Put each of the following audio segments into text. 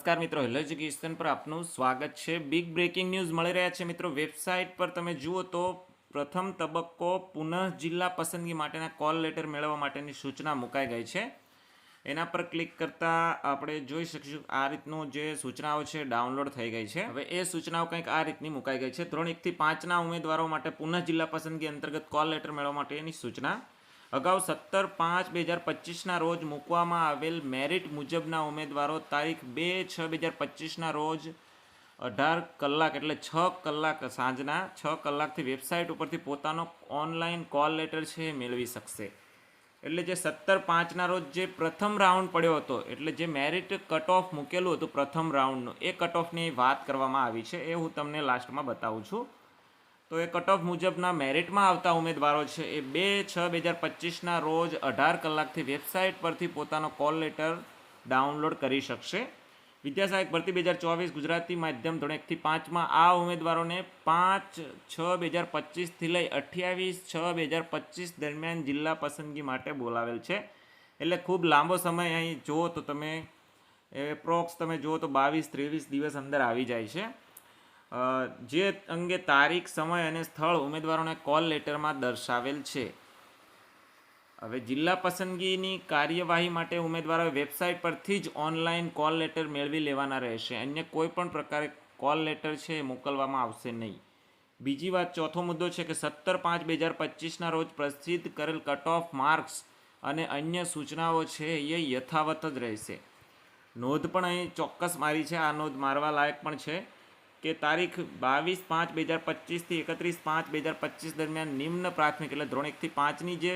નમસ્કાર મિત્રો, hello education પર આપનું સ્વાગત છે. બિગ બ્રેકિંગ ન્યૂઝ મળી રહ્યા છે મિત્રો, વેબસાઇટ પર તમે જુઓ તો પ્રથમ તબક્કો પુનઃ જિલ્લા પસંદગી માટેના કોલ લેટર મેળવવા માટેની સૂચના મુકાઈ ગઈ છે. એના પર ક્લિક કરતાં આપણે જોઈ શકીશું આ રીતનું જે સૂચનાઓ છે ડાઉનલોડ થઈ ગઈ છે. હવે એ સૂચનાઓ કંઈક આ રીતની મુકાઈ ગઈ છે. ધોરણ એકથી પાંચના ઉમેદવારો માટે પુનઃ જિલ્લા પસંદગી અંતર્ગત કોલ લેટર મેળવવા માટેની સૂચના અગાઉ સત્તર પાંચ બે હજાર પચીસના રોજ મૂકવામાં આવેલ મેરિટ મુજબના ઉમેદવારો તારીખ બે છ બે હજાર પચીસના રોજ અઢાર કલાક એટલે છ કલાક સાંજના, છ કલાકથી વેબસાઇટ ઉપરથી પોતાનો ઓનલાઈન કોલ લેટર છે એ મેળવી શકશે. એટલે જે સત્તર પાંચના રોજ જે પ્રથમ રાઉન્ડ પડ્યો હતો, એટલે જે મેરિટ કટ ઓફ મૂકેલું હતું પ્રથમ રાઉન્ડનું, એ કટ ઓફની વાત કરવામાં આવી છે, એ હું તમને લાસ્ટમાં બતાવું છું. તો એ કટ ઓફ મુજબના મેરિટમાં આવતા ઉમેદવારો છે એ બે છ બે હજાર પચીસના રોજ અઢાર કલાકથી વેબસાઇટ પરથી પોતાનો કોલ લેટર ડાઉનલોડ કરી શકશે. વિદ્યાસહાયક ભરતી બે હજાર ચોવીસ ગુજરાતી માધ્યમ ધોરણ એકથી પાંચમાં આ ઉમેદવારોને પાંચ છ બે હજાર પચીસથી લઈ અઠ્યાવીસ છ બે હજાર પચીસ દરમિયાન જિલ્લા પસંદગી માટે બોલાવેલ છે. એટલે ખૂબ લાંબો સમય અહીં જુઓ તો તમે એપ્રોક્સ તમે જુઓ તો બાવીસ ત્રેવીસ દિવસ અંદર આવી જાય છે. જે અંગે તારીખ, સમય અને સ્થળ ઉમેદવારોને કોલ લેટરમાં દર્શાવેલ છે. હવે જિલ્લા પસંદગીની કાર્યવાહી માટે ઉમેદવારોએ વેબસાઇટ પરથી જ ઓનલાઈન કોલ લેટર મેળવી લેવાના રહેશે. અન્ય કોઈ પણ પ્રકારે કોલ લેટર છે એ મોકલવામાં આવશે નહીં. બીજી વાત, ચોથો મુદ્દો છે કે સત્તર પાંચ બે હજાર પચીસના રોજ પ્રસિદ્ધ કરેલ કટ ઓફ માર્ક્સ અને અન્ય સૂચનાઓ છે એ યથાવત જ રહેશે. નોંધ પણ અહીં ચોક્કસ મારી છે. આ નોંધ મારવા લાયક પણ છે. કે તારીખ બાવીસ પાંચ બે હજાર પચીસથી એકત્રીસ પાંચ બે હજાર પચીસ દરમિયાન નિમ્ન પ્રાથમિક એટલે ધોરણ એકથી પાંચની જે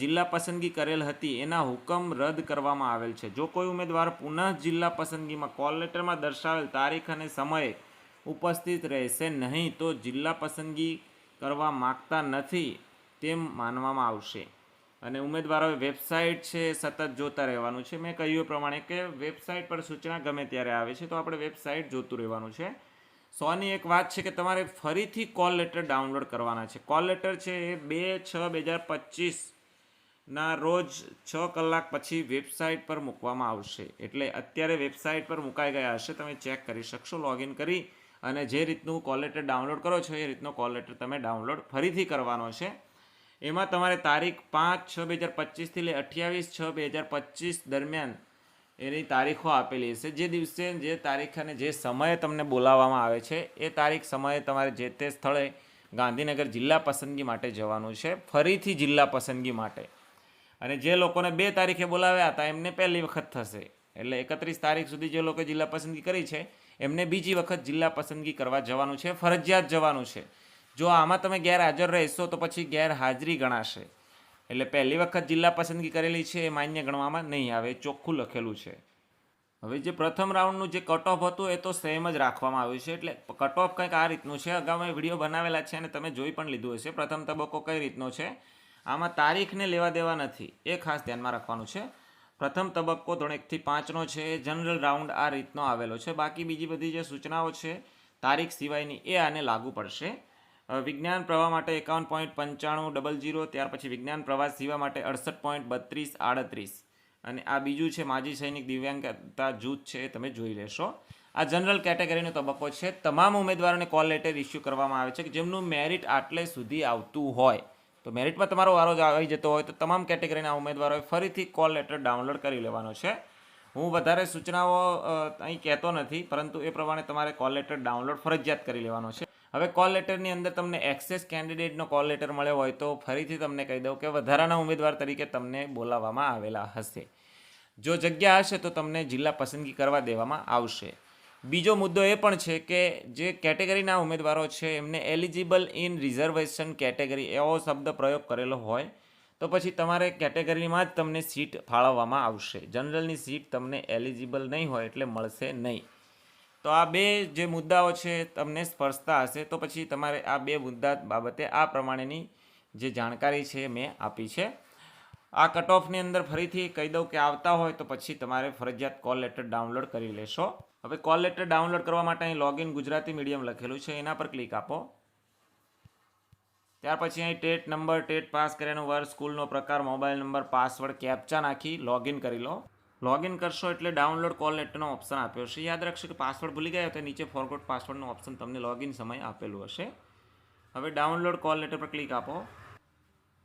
જિલ્લા પસંદગી કરેલ હતી, એના હુકમ રદ કરવામાં આવેલ છે. જો કોઈ ઉમેદવાર પુનઃ જિલ્લા પસંદગીમાં કોલ લેટરમાં દર્શાવેલ તારીખ અને સમયે ઉપસ્થિત રહેશે નહીં, તો જિલ્લા પસંદગી કરવા માગતા નથી તેમ માનવામાં આવશે. અને ઉમેદવારોએ વેબસાઇટ છે, સતત જોતા રહેવાનું છે. મેં કહ્યું પ્રમાણે કે વેબસાઇટ પર સૂચના ગમે ત્યારે આવે છે, તો આપણે વેબસાઇટ જોતું રહેવાનું છે. સોની, એક વાત છે કે તમારે ફરીથી કોલ લેટર ડાઉનલોડ કરવાના છે. કોલ લેટર છે એ બે છ બે હજાર પચીસના રોજ છ કલાક પછી વેબસાઇટ પર મૂકવામાં આવશે. એટલે અત્યારે વેબસાઇટ પર મુકાઈ ગયા હશે, તમે ચેક કરી શકશો, લોગિન કરી અને જે રીતનું કોલ લેટર ડાઉનલોડ કરો છો, એ રીતનો કોલ લેટર તમે ડાઉનલોડ ફરીથી કરવાનો છે. એમાં તમારે તારીખ પાંચ છ બે હજાર પચીસથી લઈ અઠ્યાવીસ છ બે હજાર પચીસ દરમિયાન એની તારીખો આપેલી હશે જે દિવસે, જે તારીખ અને જે સમયે તમને બોલાવવામાં આવે છે, એ તારીખ સમયે તમારે જે તે સ્થળે ગાંધીનગર જિલ્લા પસંદગી માટે જવાનું છે. ફરીથી જિલ્લા પસંદગી માટે. અને જે લોકોને બે તારીખે બોલાવ્યા હતા, એમને પહેલી વખત થશે. એટલે એકત્રીસ તારીખ સુધી જે લોકો જિલ્લા પસંદગી કરી છે, એમને બીજી વખત જિલ્લા પસંદગી કરવા જવાનું છે, ફરજિયાત જવાનું છે. જો આમાં તમે ગેરહાજર રહેશો તો પછી ગેરહાજરી ગણાશે. એટલે પહેલી વખત જિલ્લા પસંદગી કરેલી છે એ માન્ય ગણવામાં નહીં આવે ચોખ્ખું લખેલું છે. હવે જે પ્રથમ રાઉન્ડનું જે કટ ઓફ હતું એ તો સેમ જ રાખવામાં આવ્યું છે, એટલે કટ ઓફ કંઈક આ રીતનું છે. અગાઉ મેં વીડિયો બનાવેલા છે અને તમે જોઈ પણ લીધું હશે. પ્રથમ તબક્કો કઈ રીતનો છે? આમાં તારીખને લેવા દેવા નથી, એ ખાસ ધ્યાનમાં રાખવાનું છે. પ્રથમ તબક્કો ધોરણ એકથી પાંચનો છે એ જનરલ રાઉન્ડ આ રીતનો આવેલો છે. બાકી બીજી બધી જે સૂચનાઓ છે, તારીખ સિવાયની એ આને લાગુ પડશે. વિજ્ઞાન પ્રવાહ માટે એકાવન પોઈન્ટ પંચાણું ડબલ જીરો ત્યાર પછી વિજ્ઞાન પ્રવાહ સિવા માટે અડસઠ પોઈન્ટ બત્રીસ આડત્રીસ અને આ બીજું છે માજી સૈનિક દિવ્યાંગતા જૂથ છે તમે જોઈ લેશો. આ જનરલ કેટેગરીનો તબક્કો છે. તમામ ઉમેદવારોને કોલ લેટર ઇસ્યુ કરવામાં આવે છે કે જેમનું મેરિટ આટલે સુધી આવતું હોય. તો મેરિટમાં તમારો વારો જ આવી જતો હોય તો તમામ કેટેગરીના ઉમેદવારોએ ફરીથી કોલ લેટર ડાઉનલોડ કરી લેવાનો છે. હું વધારે સૂચનાઓ અહીં કહેતો નથી, પરંતુ એ પ્રમાણે તમારે કોલ લેટર ડાઉનલોડ ફરજિયાત કરી લેવાનો છે. હવે કોલ લેટરની અંદર તમને એક્સેસ કેન્ડિડેટનો કોલ લેટર મળ્યો હોય તો ફરીથી તમને કહી દઉં કે વધારાના ઉમેદવાર તરીકે તમને બોલાવવામાં આવેલા હશે. જો જગ્યા હશે તો તમને જિલ્લા પસંદગી કરવા દેવામાં આવશે. બીજો મુદ્દો એ પણ છે કે જે કેટેગરીના ઉમેદવારો છે, એમને એલિજિબલ ઇન રિઝર્વેશન કેટેગરી એવો શબ્દ પ્રયોગ કરેલો હોય, તો પછી તમારે કેટેગરીમાં જ તમને સીટ ફાળવવામાં આવશે. જનરલની સીટ તમને એલિજિબલ નહીં હોય એટલે મળશે નહીં. તો આ બે જે મુદ્દાઓ છે તમને સ્પર્શતા હશે, તો પછી તમારે આ બે મુદ્દા બાબતે આ પ્રમાણેની જે જાણકારી છે મેં આપી છે. આ કટ ઓફની અંદર ફરીથી કહી દઉં કે આવતા હોય તો પછી તમારે ફરજિયાત કોલ લેટર ડાઉનલોડ કરી લેશો. હવે કોલ લેટર ડાઉનલોડ કરવા માટે અહીં લોગિન ગુજરાતી મીડિયમ લખેલું છે, એના પર ક્લિક આપો. ત્યાર પછી અહીં ટેટ નંબર, ટેટ પાસ કર્યાનું વર્ષ સ્કૂલનો પ્રકાર મોબાઈલ નંબર પાસવર્ડ કેપ્ચા નાખી લોગિન કરી લો. લોગિન કરશો એટલે ડાઉનલોડ કોલ લેટરનો ઓપ્શન આપ્યો છે યાદ રાખશો કે પાસવર્ડ ભૂલી ગયા તો નીચે ફોરગોટ પાસવર્ડનો ઓપ્શન તમને લોગિન સમય આપેલું હશે. હવે ડાઉનલોડ કોલ લેટર પર ક્લિક આપો.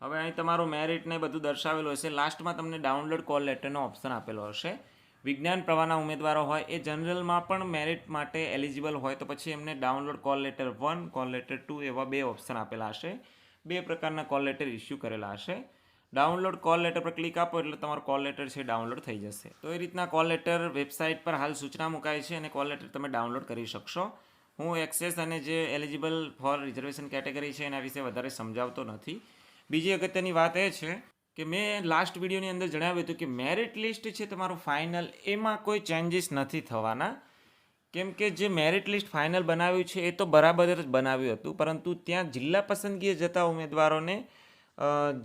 હવે અહીં તમારું મેરિટ ને બધું દર્શાવેલું હશે. લાસ્ટમાં તમને ડાઉનલોડ કોલ લેટરનો ઓપ્શન આપેલો હશે. વિજ્ઞાન પ્રવાહના ઉમેદવારો હોય, એ જનરલમાં પણ મેરિટ માટે એલિજિબલ હોય તો પછી એમને download call letter one call letter two એવા બે ઓપ્શન આપેલા હશે. બે પ્રકારના કોલ લેટર ઇસ્યુ કરેલા હશે. ડાઉનલોડ કોલ લેટર પર ક્લિક આપો એટલે તમારો કોલ લેટર છે ડાઉનલોડ થઈ જશે. તો એ રીતના કોલ લેટર વેબસાઇટ પર હાલ સૂચના મુકાય છે અને કોલ લેટર તમે ડાઉનલોડ કરી શકશો. હું એક્સેસ અને જે એલિજિબલ ફોર રિઝર્વેશન કેટેગરી છે એના વિશે વધારે સમજાવતો નથી. બીજી અગત્યની વાત એ છે કે મેં લાસ્ટ વિડીયોની અંદર જણાવ્યું હતું કે મેરિટ લિસ્ટ છે તમારું ફાઇનલ એમાં કોઈ ચેન્જીસ નથી થવાના. કેમ કે જે મેરિટ લિસ્ટ ફાઇનલ બનાવ્યું છે એ તો બરાબર જ બનાવ્યું હતું, પરંતુ ત્યાં જિલ્લા પસંદગીએ જતા ઉમેદવારોને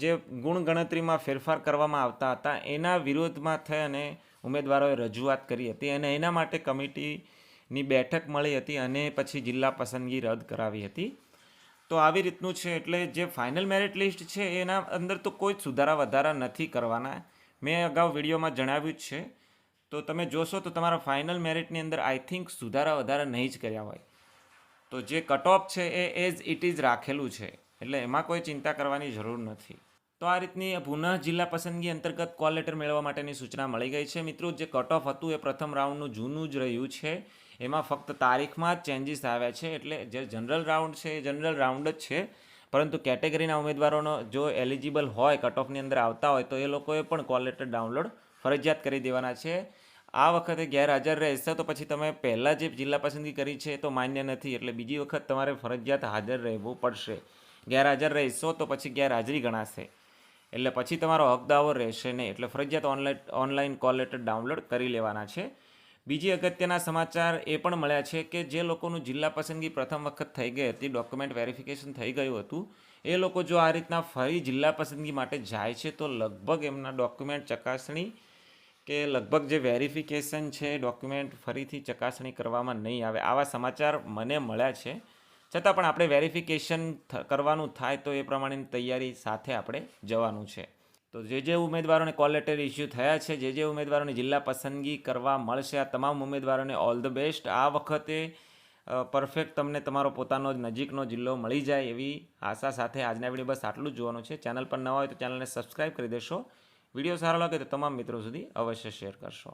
જે ગુણ ગણતરીમાં ફેરફાર કરવામાં આવતા હતા, એના વિરોધમાં થઈ અને ઉમેદવારોએ રજૂઆત કરી હતી અને એના માટે કમિટીની બેઠક મળી હતી અને પછી જિલ્લા પસંદગી રદ કરાવી હતી. તો આવી રીતનું છે એટલે જે ફાઇનલ મેરિટ લિસ્ટ છે, એના અંદર તો કોઈ જ સુધારા વધારા નથી કરવાના. મેં અગાઉ વિડીયોમાં જણાવ્યું જ છે. તો તમે જોશો તો તમારા ફાઇનલ મેરિટની અંદર આઈ થિંક સુધારા વધારા નહીં જ કર્યા હોય. તો જે કટ ઓફ છે એ એઝ ઇટ ઇઝ રાખેલું છે. એટલે એમાં કોઈ ચિંતા કરવાની જરૂર નથી. તો આ રીતની પુનઃ જિલ્લા પસંદગી અંતર્ગત કોલ લેટર મેળવવા માટેની સૂચના મળી ગઈ છે. મિત્રો, જે કટ ઓફ હતું એ પ્રથમ રાઉન્ડનું જૂનું જ રહ્યું છે. એમાં ફક્ત તારીખમાં જ ચેન્જીસ આવ્યા છે. એટલે જે જનરલ રાઉન્ડ છે, એ જનરલ રાઉન્ડ જ છે. પરંતુ કેટેગરીના ઉમેદવારોનો જો એલિજિબલ હોય કટ ઓફની અંદર આવતા હોય, તો એ લોકોએ પણ કોલ લેટર ડાઉનલોડ ફરજિયાત કરી દેવાના છે. આ વખતે ગેરહાજર રહેશે તો પછી તમે પહેલાં જે જિલ્લા પસંદગી કરી છે તો માન્ય નથી. એટલે બીજી વખત તમારે ફરજિયાત હાજર રહેવું પડશે. ગેરહાજર રહેશો તો પછી ગેરહાજરી ગણાશે. એટલે પછી તમારો હક રહેશે નહીં. એટલે ફરજિયાત online online call letter download કરી લેવાના છે. બીજી અગત્યના સમાચાર એ પણ મળ્યા છે કે જે લોકોનું જિલ્લા પસંદગી પ્રથમ વખત થઈ ગઈ હતી ડોક્યુમેન્ટ વેરિફિકેશન થઈ ગયું હતું, એ લોકો જો આ રીતના ફરી જિલ્લા પસંદગી માટે જાય છે તો લગભગ એમના ડોક્યુમેન્ટ ચકાસણી કે લગભગ જે વેરિફિકેશન છે ડોક્યુમેન્ટ ફરીથી ચકાસણી કરવામાં નહીં આવે. આવા સમાચાર મને મળ્યા છે. છતાં પણ આપણે વેરિફિકેશન કરવાનું થાય તો એ પ્રમાણેની તૈયારી સાથે આપણે જવાનું છે. તો જે જે ઉમેદવારોને કોલ લેટર ઇસ્યુ થયા છે, જે જે ઉમેદવારોને જિલ્લા પસંદગી કરવા મળશે, આ તમામ ઉમેદવારોને ઓલ ધ બેસ્ટ આ વખતે પરફેક્ટ તમને તમારો પોતાનો જ નજીકનો જિલ્લો મળી જાય એવી આશા સાથે આજના વીડિયો બસ આટલું જ જોવાનું છે. ચેનલ પર ન હોય તો ચેનલને સબસ્ક્રાઈબ કરી દેશો. વીડિયો સારો લાગે તો તમામ મિત્રો સુધી અવશ્ય શેર કરશો.